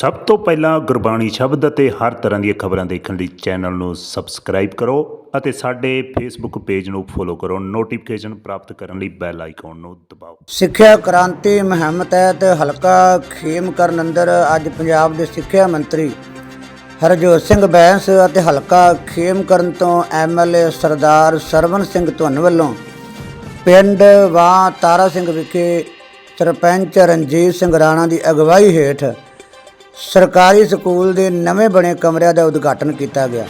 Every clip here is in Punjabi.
ਸਭ ਤੋਂ ਪਹਿਲਾਂ ਗੁਰਬਾਣੀ ਸ਼ਬਦ ਅਤੇ ਹਰ ਤਰ੍ਹਾਂ ਦੀਆਂ ਖਬਰਾਂ ਦੇਖਣ ਲਈ ਚੈਨਲ ਨੂੰ ਸਬਸਕ੍ਰਾਈਬ ਕਰੋ ਅਤੇ ਸਾਡੇ ਫੇਸਬੁੱਕ ਪੇਜ ਨੂੰ ਫੋਲੋ ਕਰੋ। ਨੋਟੀਫਿਕੇਸ਼ਨ ਪ੍ਰਾਪਤ ਕਰਨ ਲਈ ਬੈਲ ਆਈਕਨ ਨੂੰ ਦਬਾਓ। ਸਿੱਖਿਆ ਕ੍ਰਾਂਤੀ ਮੁਹਿੰਮ ਤਹਿਤ ਹਲਕਾ ਖੇਮਕਰਨ ਅੰਦਰ ਅੱਜ ਪੰਜਾਬ ਦੇ ਸਿੱਖਿਆ ਮੰਤਰੀ ਹਰਜੋਤ ਸਿੰਘ ਬੈਂਸ ਅਤੇ ਹਲਕਾ ਖੇਮਕਰਨ ਤੋਂ ਐਮਐਲਏ ਸਰਦਾਰ ਸਰਵਨ ਸਿੰਘ ਧੁੰਨ ਵੱਲੋਂ ਪਿੰਡ ਵਾਂ ਤਾਰਾ ਸਿੰਘ ਵਿਖੇ ਸਰਪੰਚ ਰਣਜੀਤ ਸਿੰਘ ਰਾਣਾ ਦੀ ਅਗਵਾਈ ਹੇਠ ਸਰਕਾਰੀ ਸਕੂਲ ਦੇ ਨਵੇਂ ਬਣੇ ਕਮਰਿਆਂ ਦਾ ਉਦਘਾਟਨ ਕੀਤਾ ਗਿਆ।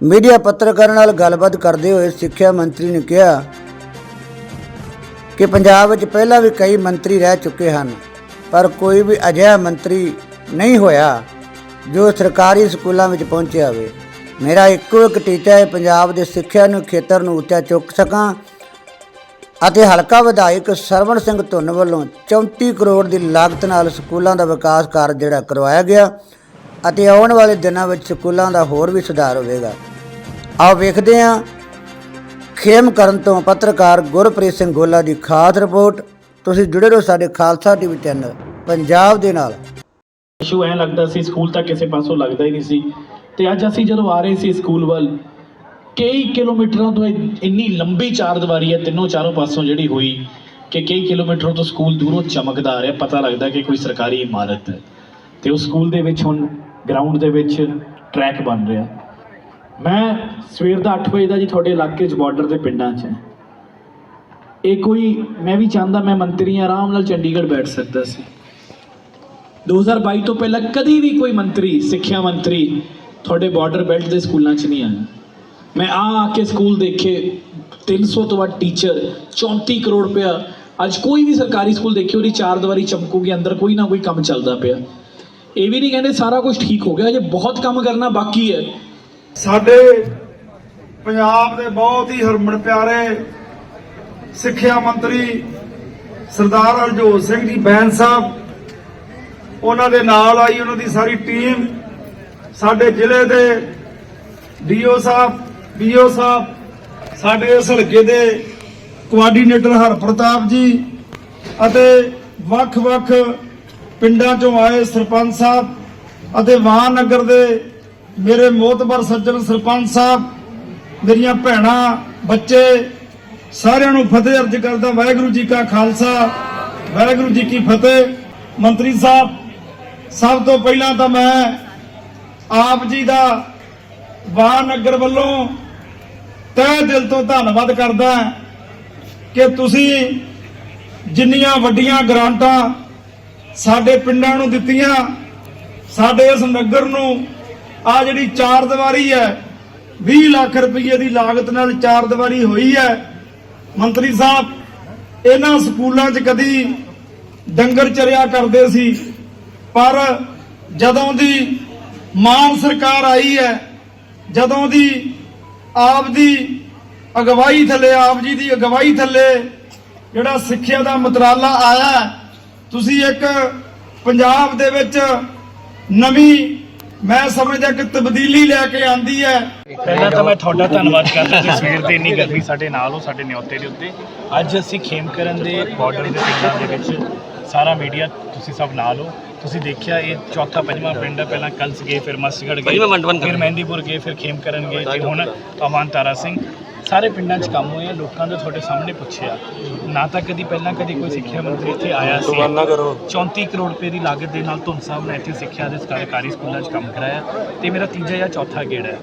ਮੀਡੀਆ ਪੱਤਰਕਾਰਾਂ ਨਾਲ ਗੱਲਬਾਤ ਕਰਦੇ ਹੋਏ ਸਿੱਖਿਆ ਮੰਤਰੀ ਨੇ ਕਿਹਾ ਕਿ ਪੰਜਾਬ ਵਿੱਚ ਪਹਿਲਾਂ ਵੀ ਕਈ ਮੰਤਰੀ ਰਹਿ ਚੁੱਕੇ ਹਨ, ਪਰ ਕੋਈ ਵੀ ਅਜਿਹਾ ਮੰਤਰੀ ਨਹੀਂ ਹੋਇਆ ਜੋ ਸਰਕਾਰੀ ਸਕੂਲਾਂ ਵਿੱਚ ਪਹੁੰਚਿਆ ਹੋਵੇ। ਮੇਰਾ ਇੱਕੋ ਇੱਕ ਟੀਚਾ ਹੈ, ਪੰਜਾਬ ਦੇ ਸਿੱਖਿਆ ਨੂੰ ਖੇਤਰ ਨੂੰ ਉੱਚਾ ਚੁੱਕ ਸਕਾਂ ਅਤੇ ਹਲਕਾ ਵਿਧਾਇਕ ਸਰਵਣ ਸਿੰਘ ਧੁੰਨ ਵੱਲੋਂ 34 ਕਰੋੜ ਦੀ ਲਾਗਤ ਨਾਲ ਸਕੂਲਾਂ ਦਾ ਵਿਕਾਸ ਕਾਰਜ ਜਿਹੜਾ ਕਰਵਾਇਆ ਗਿਆ ਅਤੇ ਆਉਣ ਵਾਲੇ ਦਿਨਾਂ ਵਿੱਚ ਸਕੂਲਾਂ ਦਾ ਹੋਰ ਵੀ ਸੁਧਾਰ ਹੋਵੇਗਾ। ਆਓ ਵੇਖਦੇ ਹਾਂ। ਖੇਮ ਕਰਨ ਤੋਂ ਪੱਤਰਕਾਰ ਗੁਰਪ੍ਰੀਤ ਸਿੰਘ ਗੋਲਾ ਦੀ ਖਾਸ ਰਿਪੋਰਟ। ਤੁਸੀਂ ਜੁੜੇ ਰਹੋ ਸਾਡੇ ਖਾਲਸਾ ਟੀਵੀ ਚੈਨਲ ਪੰਜਾਬ ਦੇ ਨਾਲ। ਇਸ਼ੂ ਐ ਲੱਗਦਾ ਸੀ, ਸਕੂਲ ਤਾਂ ਕਿਸੇ ਪਾਸੋਂ ਲੱਗਦਾ ਹੀ ਨਹੀਂ ਸੀ। ਤੇ ਅੱਜ ਅਸੀਂ ਜਦੋਂ ਆ ਰਹੇ ਸੀ ਸਕੂਲ ਵੱਲ ਕਈ ਕਿਲੋਮੀਟਰਾਂ ਤੋਂ ਇਹ ਇੰਨੀ ਲੰਬੀ ਚਾਰ ਦੀਵਾਰੀ ਹੈ ਤਿੰਨੋਂ ਚਾਰੋਂ ਪਾਸੋਂ ਜਿਹੜੀ ਹੋਈ ਕਿ ਕਈ ਕਿਲੋਮੀਟਰਾਂ ਤੋਂ ਸਕੂਲ ਦੂਰੋਂ ਚਮਕਦਾ ਆ ਰਿਹਾ ਪਤਾ ਲੱਗਦਾ ਕਿ ਕੋਈ ਸਰਕਾਰੀ ਇਮਾਰਤ ਹੈ। ਤੇ ਉਹ ਸਕੂਲ ਦੇ ਵਿੱਚ ਹੁਣ ਗਰਾਊਂਡ ਦੇ ਵਿੱਚ ਟਰੈਕ ਬਣ ਰਿਹਾ। ਮੈਂ ਸਵੇਰ ਦਾ 8 ਵਜੇ ਦਾ ਜੀ ਤੁਹਾਡੇ ਇਲਾਕੇ 'ਚ ਬਾਰਡਰ ਦੇ ਪਿੰਡਾਂ 'ਚ ਇਹ ਕੋਈ ਮੈਂ ਵੀ ਚਾਹੁੰਦਾ ਮੈਂ ਮੰਤਰੀ ਹਾਂ, ਆਰਾਮ ਨਾਲ ਚੰਡੀਗੜ੍ਹ ਬੈਠ ਸਕਦਾ ਸੀ। 2022 ਤੋਂ ਪਹਿਲਾਂ ਕਦੀ ਵੀ ਕੋਈ ਮੰਤਰੀ ਸਿੱਖਿਆ ਮੰਤਰੀ ਤੁਹਾਡੇ ਬਾਰਡਰ ਬੈਲਟ ਦੇ ਸਕੂਲਾਂ 'ਚ ਨਹੀਂ ਆਇਆ। ਮੈਂ ਆ ਆ ਕੇ ਸਕੂਲ ਦੇਖੇ 300 ਤੋਂ ਵੱਧ ਟੀਚਰ 34 ਕਰੋੜ ਰੁਪਇਆ। ਅੱਜ ਕੋਈ ਵੀ ਸਰਕਾਰੀ ਸਕੂਲ ਦੇਖਿਓ ਉਹਦੀ ਚਾਰ ਦੀਵਾਰੀ ਚਮਕੂਗੀ, ਅੰਦਰ ਕੋਈ ਨਾ ਕੋਈ ਕੰਮ ਚੱਲਦਾ ਪਿਆ। ਇਹ ਵੀ ਨਹੀਂ ਕਹਿੰਦੇ ਸਾਰਾ ਕੁਝ ਠੀਕ ਹੋ ਗਿਆ ਅਜੇ ਬਹੁਤ ਕੰਮ ਕਰਨਾ ਬਾਕੀ ਹੈ। ਸਾਡੇ ਪੰਜਾਬ ਦੇ ਬਹੁਤ ਹੀ ਹਰਮਨ ਪਿਆਰੇ ਸਿੱਖਿਆ ਮੰਤਰੀ ਸਰਦਾਰ ਹਰਜੋਤ ਸਿੰਘ ਜੀ ਬੈਨ ਸਾਹਿਬ, ਉਹਨਾਂ ਦੇ ਨਾਲ ਆਈ, ਉਹਨਾਂ ਦੀ ਸਾਰੀ ਟੀਮ, ਸਾਡੇ ਜ਼ਿਲ੍ਹੇ ਦੇ ਡੀਓ ਸਾਹਿਬ ਬੀਓ ਸਾਹਿਬ, ਸਾਡੇ ਇਸ ਹਲਕੇ ਦੇ ਕੋਆਰਡੀਨੇਟਰ ਹਰਪ੍ਰਤਾਪ ਜੀ ਅਤੇ ਵੱਖ-ਵੱਖ ਪਿੰਡਾਂ ਚੋਂ ਆਏ ਸਰਪੰਚ ਸਾਹਿਬ ਅਤੇ ਵਾਨਗਰ ਦੇ ਮੇਰੇ ਮੋਤਬਰ ਸੱਜਣ ਸਰਪੰਚ ਸਾਹਿਬ, ਮੇਰੀਆਂ ਭੈਣਾਂ, ਬੱਚੇ, ਸਾਰਿਆਂ ਨੂੰ ਫਤਿਹ ਅਰਜ ਕਰਦਾ ਵਾਹਿਗੁਰੂ ਜੀ ਕਾ ਖਾਲਸਾ, ਵਾਹਿਗੁਰੂ ਜੀ ਕੀ ਫਤਿਹ। ਮੰਤਰੀ ਸਾਹਿਬ, ਸਭ ਤੋਂ ਪਹਿਲਾਂ ਤਾਂ ਮੈਂ ਆਪ ਜੀ ਦਾ ਵਾਹਨਗਰ ਵੱਲੋਂ ਤਹਿ ਦਿਲ ਤੋਂ ਧੰਨਵਾਦ ਕਰਦਾ ਕਿ ਤੁਸੀਂ ਜਿੰਨੀਆਂ ਵੱਡੀਆਂ ਗ੍ਰਾਂਟਾਂ ਸਾਡੇ ਪਿੰਡਾਂ ਨੂੰ ਦਿੱਤੀਆਂ, ਸਾਡੇ ਇਸ ਨਗਰ ਨੂੰ। ਆ ਜਿਹੜੀ ਚਾਰ ਦੀਵਾਰੀ ਹੈ 20 ਲੱਖ ਰੁਪਏ ਦੀ ਲਾਗਤ ਨਾਲ ਚਾਰ ਦੀਵਾਰੀ ਹੋਈ ਹੈ। ਮੰਤਰੀ ਸਾਹਿਬ, ਇਹਨਾਂ ਸਕੂਲਾਂ 'ਚ ਕਦੀ ਡੰਗਰ ਚਰਿਆ ਕਰਦੇ ਸੀ, ਪਰ ਜਦੋਂ ਦੀ ਮਾਨ ਸਰਕਾਰ ਆਈ ਹੈ, ਜਦੋਂ ਦੀ ਆਪ ਦੀ ਅਗਵਾਈ ਥੱਲੇ, ਆਪ ਜੀ ਦੀ ਅਗਵਾਈ ਥੱਲੇ ਜਿਹੜਾ ਸਿੱਖਿਆ ਦਾ ਮਤਰਾਲਾ ਆਇਆ ਤੁਸੀਂ ਇੱਕ ਪੰਜਾਬ ਦੇ ਵਿੱਚ ਨਵੀਂ, ਮੈਂ ਸਮਝਦਾ ਕਿ ਤਬਦੀਲੀ ਲੈ ਕੇ ਆਂਦੀ ਹੈ। ਪਹਿਲਾਂ ਤਾਂ ਮੈਂ ਤੁਹਾਡਾ ਧੰਨਵਾਦ ਕਰਦਾ ਕਿ ਸਵੇਰ ਦੇ ਇੰਨੀ ਗਰਮੀ ਸਾਡੇ ਨਾਲ ਹੋ, ਸਾਡੇ ਨਿਉਤੇ ਦੇ ਉੱਤੇ। ਅੱਜ ਅਸੀਂ ਖੇਮਕਰਨ ਦੇ ਬਾਰਡਰ ਦੇ ਪਿੰਡਾਂ ਦੇ ਵਿੱਚ ਸਾਰਾ ਮੀਡੀਆ ਤੁਸੀਂ ਸਭ ਨਾਲ ਹੋ। ਤੁਸੀਂ ਦੇਖਿਆ ਇਹ ਚੌਥਾ ਪੰਜਵਾਂ ਪਿੰਡ ਹੈ ਪਹਿਲਾਂ ਕਲਸ ਗਏ ਫਿਰ ਮਸਗੜ ਗਏ ਫਿਰ ਮਹਿੰਦੀਪੁਰ ਗਏ ਫਿਰ ਖੇਮਕਰਨ ਗਏ ਤੇ ਹੁਣ ਅਮਨ ਤਾਰਾ ਸਿੰਘ। ਸਾਰੇ ਪਿੰਡਾਂ 'ਚ ਕੰਮ ਹੋਏ ਆ ਲੋਕਾਂ ਦੇ ਤੁਹਾਡੇ ਸਾਹਮਣੇ ਪੁੱਛਿਆ। ਨਾ ਤਾਂ ਕਦੀ ਪਹਿਲਾਂ ਕਦੀ ਕੋਈ ਸਿੱਖਿਆ ਮੰਤਰੀ ਇੱਥੇ ਆਇਆ ਸੀ। 34 ਕਰੋੜ ਰੁਪਏ ਦੀ ਲਾਗਤ ਦੇ ਨਾਲ ਧੁੰਨ ਸਾਹਿਬ ਨੇ ਇੱਥੇ ਸਿੱਖਿਆ ਦੇ ਸਰਕਾਰੀ ਸਕੂਲਾਂ 'ਚ ਕੰਮ ਕਰਾਇਆ। ਤੇ ਮੇਰਾ ਤੀਜਾ ਜਾਂ ਚੌਥਾ ਗੇੜਾ ਹੈ।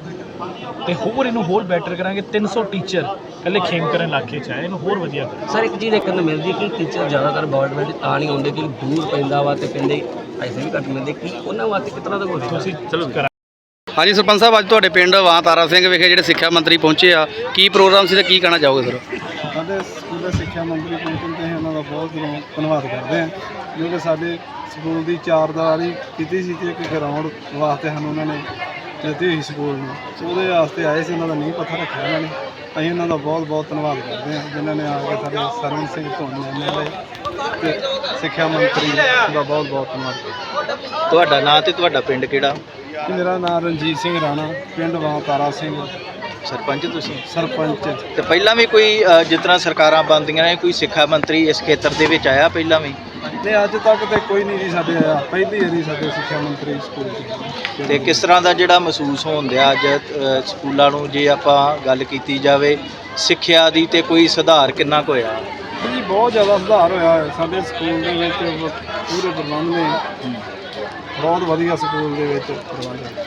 ਤੇ ਹੋਰ ਇਹਨੂੰ ਹੋਰ ਬੈਟਰ ਕਰਾਂਗੇ। 300 ਟੀਚਰ ਕੱਲੇ ਖੇਮਕਰਨ ਇਲਾਕੇ 'ਚ ਆਏ। ਇਹਨੂੰ ਹੋਰ ਵਧੀਆ ਕਰਾਂਗੇ। ਸਰ ਇੱਕ ਚੀਜ਼ ਦੇਖਣ ਨੂੰ ਮਿਲਦੀ ਹੈ ਕਿ ਟੀਚਰ ਜ਼ਿਆਦਾਤਰ ਗਵਰਨਮੈਂਟ ਤਾਂ ਨਹੀਂ ਆਉਂਦੇ ਕਿ ਦੂਰ ਪੈਂਦਾ ਵਾ ਤੇ ਕਹਿੰਦੇ ਪੈਸੇ ਵੀ ਘੱਟ ਮਿਲਦੇ। ਕਿ ਉਹਨਾਂ ਵਾਸਤੇ ਕਿਤਨਾ ਦਾ ਕੋਈ ਤੁਸੀਂ ਚਲੋ ਹਾਂਜੀ ਸਰਪੰਚ ਸਾਹਿਬ ਅੱਜ ਤੁਹਾਡੇ ਪਿੰਡ ਵਾਂ ਤਾਰਾ ਸਿੰਘ ਵਿਖੇ ਜਿਹੜੇ ਸਿੱਖਿਆ ਮੰਤਰੀ ਪਹੁੰਚੇ ਆ। ਕੀ ਪ੍ਰੋਗਰਾਮ ਸੀ ਤੇ ਕੀ ਕਹਿਣਾ ਚਾਹੋਗੇ ਸਰ? ਸਾਡੇ ਸਕੂਲ ਦੇ ਸਿੱਖਿਆ ਮੰਤਰੀ ਪਹੁੰਚਣ ਤੇ ਅਸੀਂ ਉਹਨਾਂ ਦਾ ਬਹੁਤ ਦਿਲੋਂ ਧੰਨਵਾਦ ਕਰਦੇ ਹਾਂ। ਜੋ ਕਿ ਸਾਡੇ ਸਕੂਲ ਦੀ ਚਾਰਦਾਰੀ ਕੀਤੀ ਸੀ ਤੇ ਇੱਕ ਗਰਾਊਂਡ ਵਾਸਤੇ ਸਾਨੂੰ ਉਹਨਾਂ ਨੇ ਦਿੱਤੀ ਹੋਈ ਸਕੂਲ ਨੂੰ। ਉਹਦੇ ਵਾਸਤੇ ਆਏ ਸੀ ਉਹਨਾਂ ਦਾ ਨਹੀਂ ਪੱਥਰ ਰੱਖਿਆ ਉਹਨਾਂ ਨੇ। ਅਸੀਂ ਉਹਨਾਂ ਦਾ ਬਹੁਤ ਬਹੁਤ ਧੰਨਵਾਦ ਕਰਦੇ ਹਾਂ ਜਿਨ੍ਹਾਂ ਨੇ ਆ ਕੇ ਸਾਡੇ ਸਰਵਨ ਸਿੰਘ ਧੋਨ ਐਮਐਲਏ ਤੇ ਸਿੱਖਿਆ ਮੰਤਰੀ ਦਾ ਬਹੁਤ ਬਹੁਤ ਧੰਨਵਾਦ ਕੀਤਾ। ਤੁਹਾਡਾ ਨਾਂ ਤੇ ਤੁਹਾਡਾ ਪਿੰਡ ਕਿਹੜਾ? ਮੇਰਾ ਨਾਮ ਰਣਜੀਤ ਸਿੰਘ ਰਾਣਾ ਪਿੰਡ ਵਾਂ ਤਾਰਾ ਸਿੰਘ। ਸਰਪੰਚ ਤੁਸੀਂ? ਸਰਪੰਚ। ਤੇ ਪਹਿਲਾਂ ਵੀ ਕੋਈ ਜਿਸ ਤਰ੍ਹਾਂ ਸਰਕਾਰਾਂ ਬਣਦੀਆਂ ਨੇ ਕੋਈ ਸਿੱਖਿਆ ਮੰਤਰੀ ਇਸ ਖੇਤਰ ਦੇ ਵਿੱਚ ਆਇਆ ਪਹਿਲਾਂ ਵੀ? ਨਹੀਂ ਅੱਜ ਤੱਕ ਤੇ ਕੋਈ ਨਹੀਂ ਜੀ ਸਾਡੇ ਆਇਆ। ਪਹਿਲੀ ਵਾਰੀ ਸਾਡੇ ਸਿੱਖਿਆ ਮੰਤਰੀ ਸਕੂਲ 'ਚ। ਤੇ ਕਿਸ ਤਰ੍ਹਾਂ ਦਾ ਜਿਹੜਾ ਮਹਿਸੂਸ ਹੁੰਦਿਆ ਅੱਜ ਅ, ਸਕੂਲਾਂ ਨੂੰ ਜੇ ਆਪਾਂ ਗੱਲ ਕੀਤੀ ਜਾਵੇ ਸਿੱਖਿਆ ਦੀ ਤੇ ਕੋਈ ਸੁਧਾਰ ਕਿੰਨਾ ਕੁ ਹੋਇਆ? ਜੀ ਬਹੁਤ ਜ਼ਿਆਦਾ ਸੁਧਾਰ ਹੋਇਆ ਹੈ। ਸਾਡੇ ਸਕੂਲ ਦੇ ਵਿੱਚ ਪੂਰੇ ਪ੍ਰਬੰਧ ਨੇ। ਬਹੁਤ ਵਧੀਆ ਸਕੂਲ ਦੇ ਵਿੱਚ ਪ੍ਰਬੰਧ ਹੈ